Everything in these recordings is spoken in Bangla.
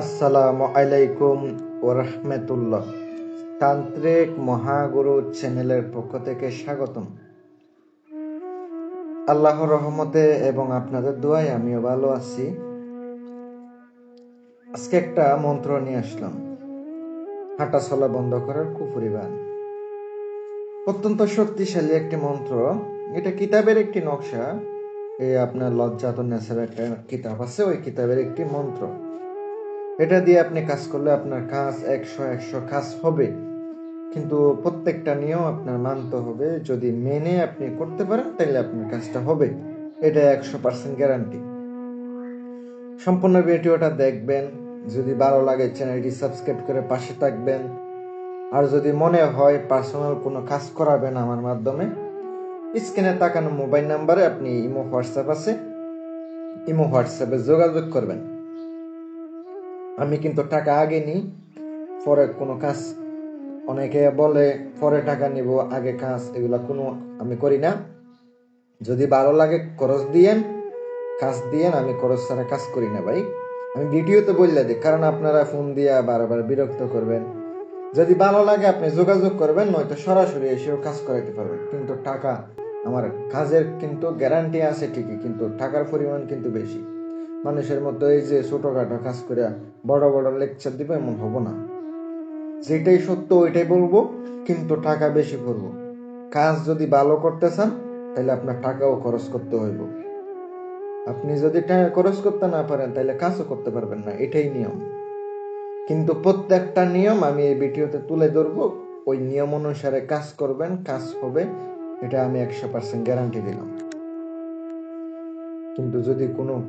আসসালামু আলাইকুম ওরহমতুল্লাহ তান্ত্রিক মহাগুরু চ্যানেলের পক্ষ থেকে স্বাগতম। আল্লাহর রহমতে এবং আপনাদের দোয়ায় আমিও ভালো আছি। আজকে একটা মন্ত্র নিয়ে আসলাম। হাঁটা চলা বন্ধ করার কুফুরি বান অত্যন্ত শক্তিশালী একটি মন্ত্র। এটা কিতাবের একটি নকশা। এই আপনার লজ্জাত নেশার একটা কিতাব আছে, ওই কিতাবের একটি মন্ত্র। এটা দিয়ে আপনি কাজ করলে আপনার কাজ একশো একশো কাজ হবে। কিন্তু প্রত্যেকটা নিয়ম আপনার মানতে হবে। যদি মেনে আপনি করতে পারেন তাহলে আপনার কাজটা হবে। এটা একশো পার্সেন্ট গ্যারান্টি। সম্পূর্ণ ভিডিওটা দেখবেন। যদি ভালো লাগে, চ্যানেলটি সাবস্ক্রাইব করে পাশে থাকবেন। আর যদি মনে হয় পার্সোনাল কোনো কাজ করাবেন আমার মাধ্যমে, স্ক্রিনে তাকানো মোবাইল নাম্বারে আপনি ইমো, হোয়াটসঅ্যাপ আছে। ইমো, হোয়াটসঅ্যাপে যোগাযোগ করবেন। আমি কিন্তু টাকা আগে নিই, পরে কোনো কাজ। অনেকে বলে, পরে টাকা নিব, আগে কাজ, এগুলো কোনো আমি করি না। যদি ভালো লাগে, খরচ দিয়েন, কাজ দিয়েন, আমি খরচ ছাড়া কাজ করি না ভাই। আমি ভিডিওতে বললে দিই, কারণ আপনারা ফোন দিয়ে বারবার বিরক্ত করবেন। যদি ভালো লাগে, আপনি যোগাযোগ করবেন, নয়তো সরাসরি এসেও কাজ করাইতে পারবেন। কিন্তু টাকা, আমার কাজের কিন্তু গ্যারান্টি আছে ঠিকই, কিন্তু টাকার পরিমাণ কিন্তু বেশি। মানুষের মধ্যে এই যে ছোটখাটো কাজ করে বড় বড় লেকচার দিবে এমন হব না। যেটাই সত্য, ওইটাই বলব, কিন্তু টাকা বেশি করব। কাজ যদি ভালো করতে চান, তাহলে আপনার টাকাও খরচ করতে হইব। আপনি যদি টাকা খরচ করতে না পারেন, তাহলে কাজও করতে পারবেন না, এটাই নিয়ম। কিন্তু প্রত্যেকটা নিয়ম আমি এই ভিডিওতে তুলে ধরবো, ওই নিয়ম অনুসারে কাজ করবেন, কাজ হবে, এটা আমি একশো পার্সেন্ট গ্যারান্টি দিলাম। কিন্তু যদি কোনো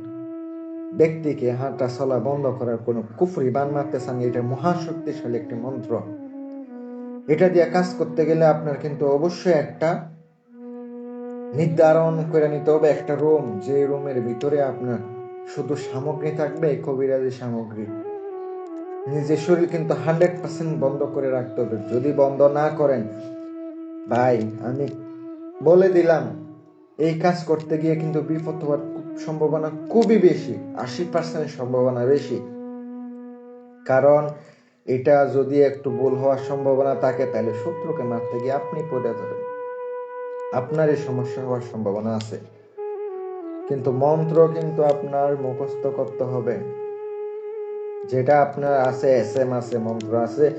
ব্যক্তিকে হাঁটা চলা বন্ধ করার কোনো কুফরি বান মারতে চান এটা মহাশক্তিশালী একটি মন্ত্র। এটা দিয়ে কাজ করতে গেলে আপনার কিন্তু অবশ্যই একটা নির্ধারণ করে নিতে হবে, একটা রুম। যে রুমের ভিতরে আপনার শুধু সামগ্রী থাকবে কবিরাজি সামগ্রী। নিজের শরীর কিন্তু হান্ড্রেড পার্সেন্ট বন্ধ করে রাখতে হবে। যদি বন্ধ না করেন, ভাই, আমি বলে দিলাম, এই কাজ করতে গিয়ে কিন্তু বিপদ হওয়ার সম্ভাবনা খুবই বেশি, আশি পার্সেন্ট সম্ভাবনা বেশি। কারণ এটা যদি একটু ভুল হওয়ার সম্ভাবনা থাকে, তাহলে শত্রুকে মারতে গিয়ে আপনি পড়ে যাবেন। আপনার এই সমস্যা হওয়ার সম্ভাবনা আছে। কিন্তু মন্ত্র কিন্তু আপনার মুখস্থ করতে হবে। যেটা আপনার আছে, এস এম আছে, মন্ত্র আছে,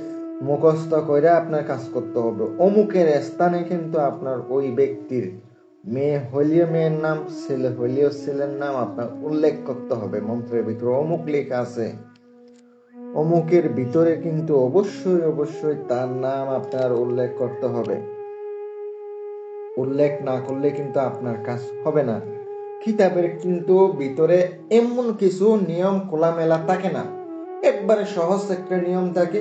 মুখস্থ করে আপনার কাজ করতে হবে। অমুকের স্থানে কিন্তু আপনার ওই ব্যক্তির মেয়ে হলিও মেয়ের নাম, ছেলে হলিও ছেলের নাম, আপনার উল্লেখ করতে হবে। মন্ত্রের ভিতরে অমুক লেখা আছে। অমুকের ভিতরে কিন্তু অবশ্যই অবশ্যই তার নাম আপনার উল্লেখ করতে হবে। উল্লেখ না করলে কিন্তু আপনার কাজ হবে না। কিতাবের কিন্তু ভিতরে এমন কিছু নিয়ম, খোলামেলা থাকে না। একবারে সহজ একটা নিয়ম থাকে।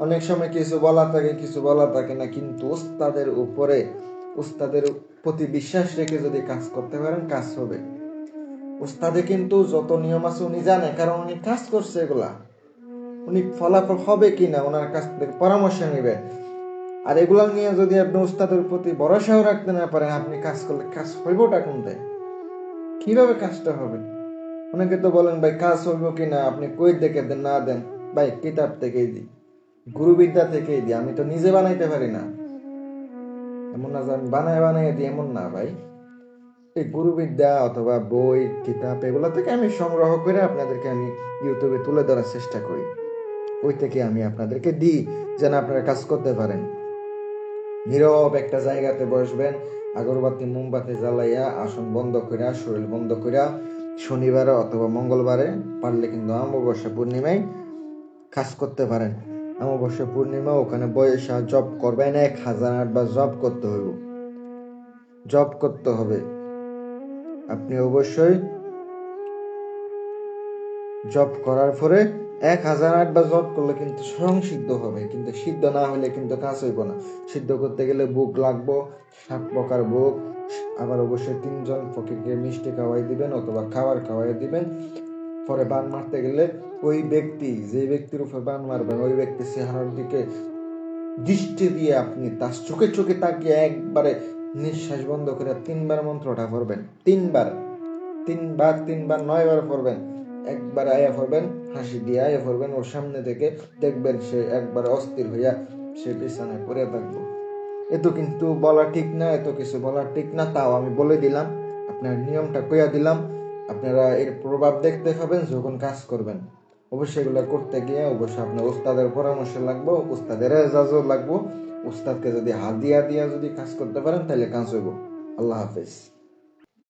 অনেক সময় কিছু বলা থাকে, কিছু বলা থাকে না, কিন্তু উস্তাদের উপরে উস্তাদের প্রতি বিশ্বাস রেখে যদি কাজ করতে পারেন, কাজ হবে। উস্তাদে কিন্তু যত নিয়ম আছে উনি জানে, কারণ উনি কাজ করছে এগুলা। উনি ফলাফল হবে কিনা ওনার কাছ থেকে পরামর্শ নেবে আর এগুলা নিয়ে যদি আপনি উস্তাদের প্রতি ভরসাও রাখতে না পারেন, আপনি কাজ করলে কাজ হইবটা কোনতে? কীভাবে কাজটা হবে? অনেকে তো বলেন, ভাই, কাজ হইব কিনা? আপনি কই দেখে দেন? না দেন। ভাই, কিতাব থেকেই দিই। গুরুবিদ্যা থেকেই দিই। আমি তো নিজে বানাইতে পারি না। এমন না যে বানায় বানাই দিই, এমন না ভাই। এই গুরুবিদ্যা অথবা বই, কিতাব, এগুলো থেকে আমি সংগ্রহ করে আপনাদেরকে আমি ইউটিউবে তুলে ধরার চেষ্টা করি। ওই থেকে আমি আপনাদেরকে দিই, যেন আপনারা কাজ করতে পারেন। নীরব একটা জায়গাতে বসবেন, আগরবাতি মোমবাতি জ্বালাইয়া, আসন বন্ধ করিয়া শরীর বন্ধ করিয়া শনিবারে অথবা মঙ্গলবারে পারলে কিন্তু অমাবস্যা পূর্ণিমায় কাজ করতে পারেন। অমাবস্যা পূর্ণিমা, ওখানে বয়সা জব করবেন এক হাজার আটবার জব করতে হইব। জব করতে হবে। আপনি অবশ্যই জব করার পরে এক হাজার আটবার জব করলে কিন্তু স্বয়ং সিদ্ধ হবে। কিন্তু সিদ্ধ না হলে কিন্তু কাজ হইব না। সিদ্ধ করতে গেলে বুক লাগবো, সাত প্রকার বুক। আবার অবশ্যই তিনজন ফকিরকে মিষ্টি খাওয়াই দিবেন অথবা খাবার খাওয়াই দিবেন। পরে বান মারতে গেলে ওই ব্যক্তি, যে ব্যক্তির উপর বান মারবেন, ওই ব্যক্তি চেহারার দিকে দৃষ্টি দিয়ে আপনি তার চোখে চোখে তাকিয়ে একবারে নিঃশ্বাস বন্ধ করে তিনবার মন্ত্রটা পড়বেন। তিনবার। তিনবার তিনবার, নয়বার পড়বেন। একবার আয়া পড়বেন, হাসি দিয়ে আয়া পড়বেন, ওর সামনে থেকে দেখবেন সে একবার অস্থির হইয়া সে বিছানায় পড়ে থাকব। এত কিন্তু বলা ঠিক না, এত কিছু বলা ঠিক না, তাও আমি বলে দিলাম। আপনার নিয়মটা কইয়া দিলাম। আপনারা এর প্রভাব দেখতে পাবেন যখন কাজ করবেন। অবশ্যই এগুলো করতে গিয়ে অবশ্যই আপনার উস্তাদের পরামর্শ লাগবে, উস্তাদের এজাজও লাগবো। উস্তাদকে যদি হাদিয়া দিয়া যদি কাজ করতে পারেন, তাহলে কাজ হইব। আল্লাহ হাফেজ।